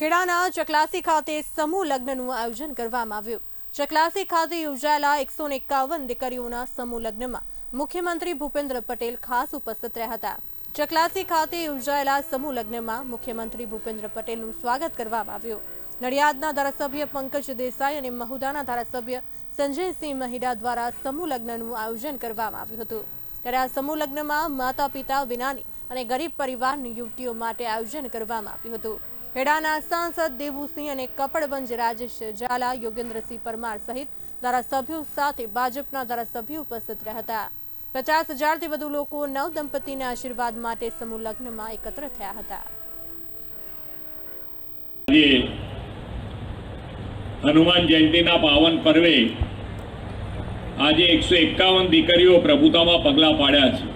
ખેડાના ચકલાસી ખાતે સમૂહ લગ્નનું આયોજન કરવામાં આવ્યું. ચકલાસી ખાતે યોજાયેલા એકસો એકાવન દીકરીઓના સમૂહ લગ્નમાં મુખ્યમંત્રી ભૂપેન્દ્ર પટેલ ખાસ ઉપસ્થિત રહ્યા હતા. ચકલાસી ખાતે યોજાયેલા સમૂહ લગ્નમાં મુખ્યમંત્રી ભૂપેન્દ્ર પટેલનું સ્વાગત કરવામાં આવ્યું. નડિયાદના ધારાસભ્ય પંકજ દેસાઈ અને મહુદાના ધારાસભ્ય સંજયસિંહ મહિડા દ્વારા સમૂહ લગ્નનું આયોજન કરવામાં આવ્યું હતું. ત્યારે આ સમૂહ લગ્નમાં માતા પિતા વિનાની અને ગરીબ પરિવારની યુવતીઓ માટે આયોજન કરવામાં આવ્યું હતું. ખેડાના સાંસદ દેવુસિંહ અને કપડવંજ રાજેશ ઝાલા, યોગેન્દ્રસિંહ પરમાર સહિત ધારાસભ્યો સાથે ભાજપના ધારાસભ્યો ઉપસ્થિત રહ્યા હતા. પચાસ હજારથી વધુ લોકો નવ દંપતીના આશીર્વાદ માટે સમૂહ લગ્નમાં એકત્ર થયા હતા. હનુમાન જયંતિના પાવન પર્વે આજે એકસો એકાવન દીકરીઓ પ્રભુતામાં પગલાં પાડ્યા છે.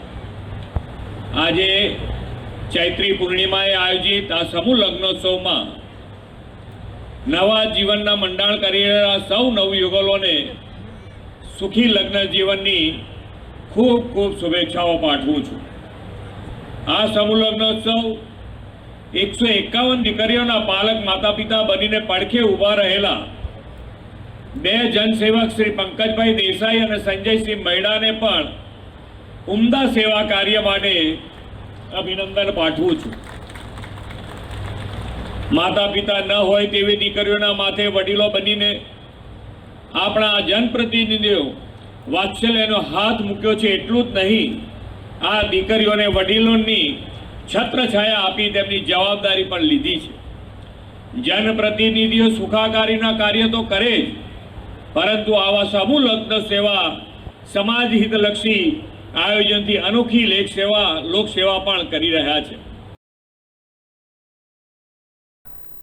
આજે ચૈત્રી પૂર્ણિમાએ આયોજિત આ સમૂહ લગ્નોત્સવમાં નવા જીવનના મંડાણ કરી રહેલા સૌ નવયુગલોને સુખી લગ્ન જીવનની ખૂબ ખૂબ શુભેચ્છાઓ પાઠવું છું. આ સમૂહ લગ્નોત્સવ એકસો એકાવન દીકરીઓના પાલક માતા પિતા બનીને પડખે ઊભા રહેલા બે જનસેવક શ્રી પંકજભાઈ દેસાઈ અને સંજયસિંહ મૈડાને પણ ઉમદા સેવા કાર્ય માટે અભિનંદન પાઠવું છું. માતા પિતા ન હોય તેવી દીકરીઓના માથે વડીલો બનીને આપણા જનપ્રતિનિધિઓ વાત્સલ્યનો હાથ મૂક્યો છે એટલું જ નહીં, આ દીકરીઓને વડીલોની છત્રછાયા આપી તેમની જવાબદારી પણ લીધી છે. જનપ્રતિનિધિઓ સુખાકારીના કાર્ય તો કરે જ, પરંતુ આવા સમૂહ લગ્ન સેવા સમાજ હિતલક્ષી આયોજનથી અનોખી લેખ સેવા લોક સેવા પણ કરી રહ્યા છે.